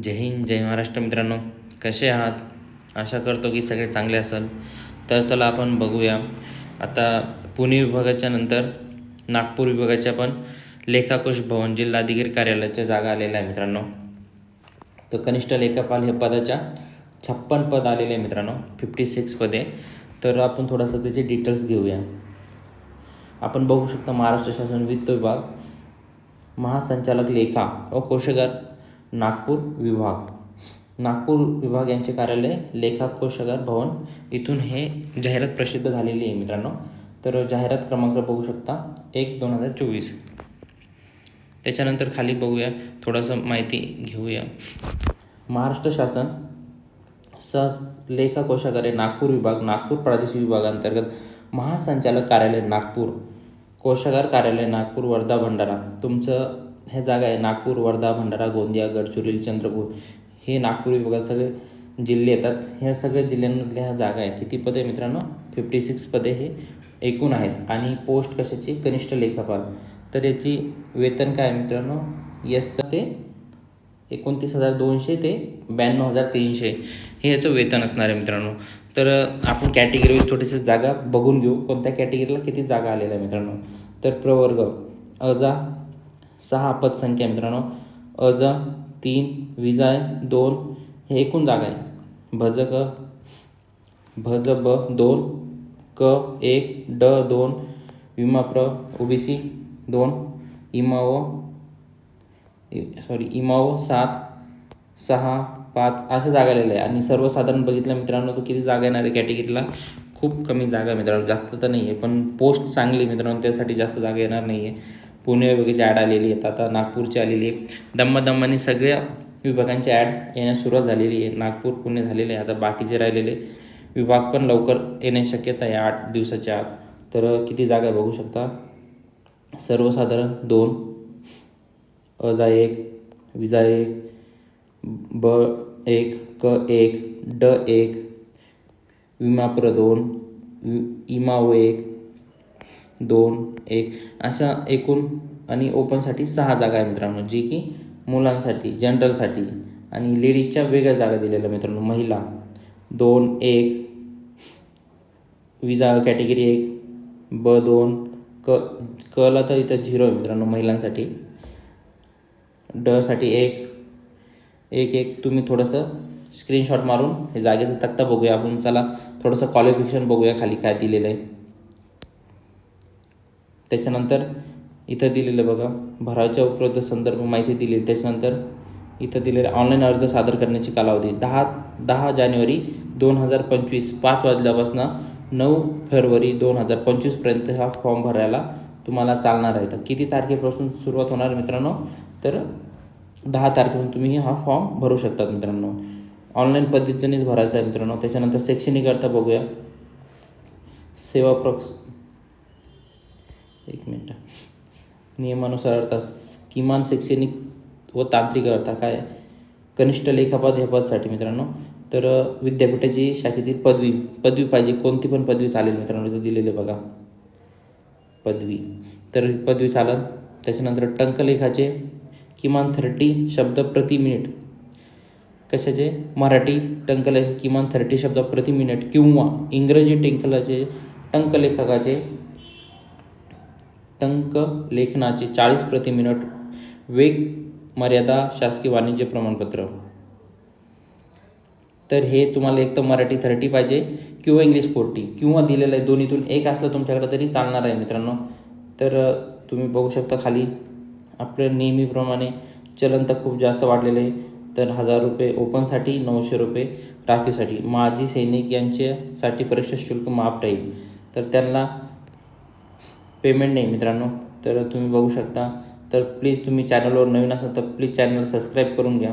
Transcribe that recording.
जय हिंद जय महाराष्ट्र मित्रांनो. कसे आहात? आशा करतो की सगळे चांगले असाल. तर चला आपण बघूया. आता पुणे विभागाच्या नंतर नागपूर विभागाच्या पण लेखाकोश भवन जिल्हाधिकारी कार्यालयाच्या जागा आलेल्या आहे मित्रांनो. तर कनिष्ठ लेखापाल हे पदाच्या छप्पन पद आलेले आहे मित्रांनो. फिफ्टी सिक्स पदे. तर आपण थोडंसं त्याचे डिटेल्स घेऊया. आपण बघू शकता महाराष्ट्र शासन वित्त विभाग महासंचालक लेखा. व कोषागार नागपूर विभाग. नागपूर विभाग यांचे कार्यालय लेखा कोषागार भवन. इथून हे जाहिरात प्रसिद्ध झालेली आहे मित्रांनो. तर जाहिरात क्रमांक बघू शकता. एक दोन हजार चोवीस. त्याच्यानंतर खाली बघूया. थोडंसं माहिती घेऊया. महाराष्ट्र शासन सहस लेखा कोषागारे नागपूर विभाग नागपूर प्रादेशिक विभागांतर्गत महासंचालक कार्यालय नागपूर. कोशागार कार्यालय नागपूर वर्धा भंडारा. तुमचं ह्या जागा आहे. नागपूर वर्धा भंडारा गोंदिया गडचिरोली चंद्रपूर. हे नागपूर विभागात सगळे जिल्हे येतात. ह्या सगळ्या जिल्ह्यांमधल्या ह्या जागा आहेत. किती पदे मित्रांनो? फिफ्टी सिक्स पदे हे एकूण आहेत. आणि पोस्ट कशाची? कनिष्ठ लेखापाल. तर याची वेतन काय मित्रांनो? यस तर ते एकोणतीस हजार दोनशे ते ब्याण्णव हजार तीनशे. हे याचं वेतन असणार आहे मित्रांनो. तर आपण कॅटेगरीवर थोडीशी जागा बघून घेऊ. कोणत्या कॅटेगरीला किती जागा आलेल्या आहे मित्रांनो? तर प्रवर्ग अजा सहा पदसंख्या मित्रांनो. अज तीन विजाय दोन हे एकूण जागा आहे. भज क भज ब दोन क एक ड दोन विमा प्र ओबीसी दोन इमाओ सॉरी इमाओ सात सहा पाच अशा जागा लिहिलं आहे आणि सर्वसाधारण बघितलं मित्रांनो तो किती जागा येणार आहे कॅटेगरीला खूप कमी जागा आहे मित्रांनो. जास्त तर नाही आहे पण पोस्ट चांगली मित्रांनो त्यासाठी जास्त जागा येणार नाही आहे पुणे विभागाची ॲड आलेली आहेत. आता नागपूरची आलेली आहे. दम्मादम्मानी सगळ्या विभागांची ॲड येण्यास सुरुवात झालेली आहे. नागपूर पुणे झालेले आहे आता बाकीचे राहिलेले विभाग पण लवकर येण्याची शक्यता आहे आठ दिवसाच्या आत. तर किती जागा बघू शकता? सर्वसाधारण दोन. अजा एक विजा एक ब एक क एक ड एक विमाप्र दोन वि- इमाओ एक दोन एक. अशा एकूण आणि ओपनसाठी सहा जागा आहे मित्रांनो जी की मुलांसाठी जनरलसाठी आणि लेडीजच्या वेगळ्या जागा दिलेल्या मित्रांनो महिला. दोन एक. विजा कॅटेगरी एक. ब दोन. क कला तर इथं झिरो आहे मित्रांनो महिलांसाठी. डसाठी एक. एक एक. तुम्ही थोडंसं स्क्रीनशॉट मारून हे जागेचा तक्ता बघूया. आपण चला थोडंसं क्वालिफिकेशन बघूया खाली काय दिलेलं आहे. त्याच्यानंतर इथं दिलेलं बघा भरायच्या उपलब्ध संदर्भ माहिती दिलेली. त्याच्यानंतर इथं दिलेलं ऑनलाईन अर्ज सादर करण्याची कालावधी. दहा दहा जानेवारी दोन हजार पंचवीस पाच वाजल्यापासून नऊ फेब्रुवारी दोन हजार पंचवीसपर्यंत हा फॉर्म भरायला तुम्हाला चालणार आहे. तर किती तारखेपासून सुरुवात होणार मित्रांनो? तर दहा तारखेपासून तुम्ही हा फॉर्म भरू शकतात मित्रांनो. ऑनलाईन पद्धतीनेच भरायचा आहे मित्रांनो. त्याच्यानंतर शैक्षणिक अर्थ बघूया. सेवा प्रोक्स एक मिनटं. नियमानुसार अर्थात किमान शैक्षणिक व तांत्रिक अर्थ काय? कनिष्ठ लेखापद ह्या पदसाठी मित्रांनो. तर विद्यापीठाची शाखेतील पदवी पदवी पाहिजे कोणती पण पदवी चालेल मित्रांनो इथं दिलेले बघा. पदवी. तर पदवी चालेल त्याच्यानंतर टंकलेखाचे किमान थर्टी शब्द प्रति मिनिट कशाचे? मराठी टंकलेखाचे किमान थर्टी शब्द प्रति मिनिट किंवा इंग्रजी टंकलाचे टंकलेखकाचे टंक लेखनाचे चाळीस प्रति मिनिट वेग मर्यादा शासकीय वाणिज्य प्रमाणपत्र. तर हे तुम्हाला एक तर मराठी थर्टी पाहिजे किंवा इंग्लिश फोर्टी किंवा दिलेलं आहे दोन्हीतून एक असलं तुमच्याकडे तरी चालणार आहे मित्रांनो. तर तुम्ही बघू शकता खाली आपलं नेहमीप्रमाणे चलन तर खूप जास्त वाढलेलं आहे. तर हजार रुपये ओपनसाठी नऊशे रुपये राखीवसाठी माजी सैनिक यांच्यासाठी परीक्षा शुल्क माफ राहील. तर त्यांना पेमेंट नाही मित्रांनो तर तुम्ही बघू शकता. तर प्लीज तुम्ही चॅनलवर नवीन असाल तर प्लीज चॅनल सबस्क्राईब करून घ्या.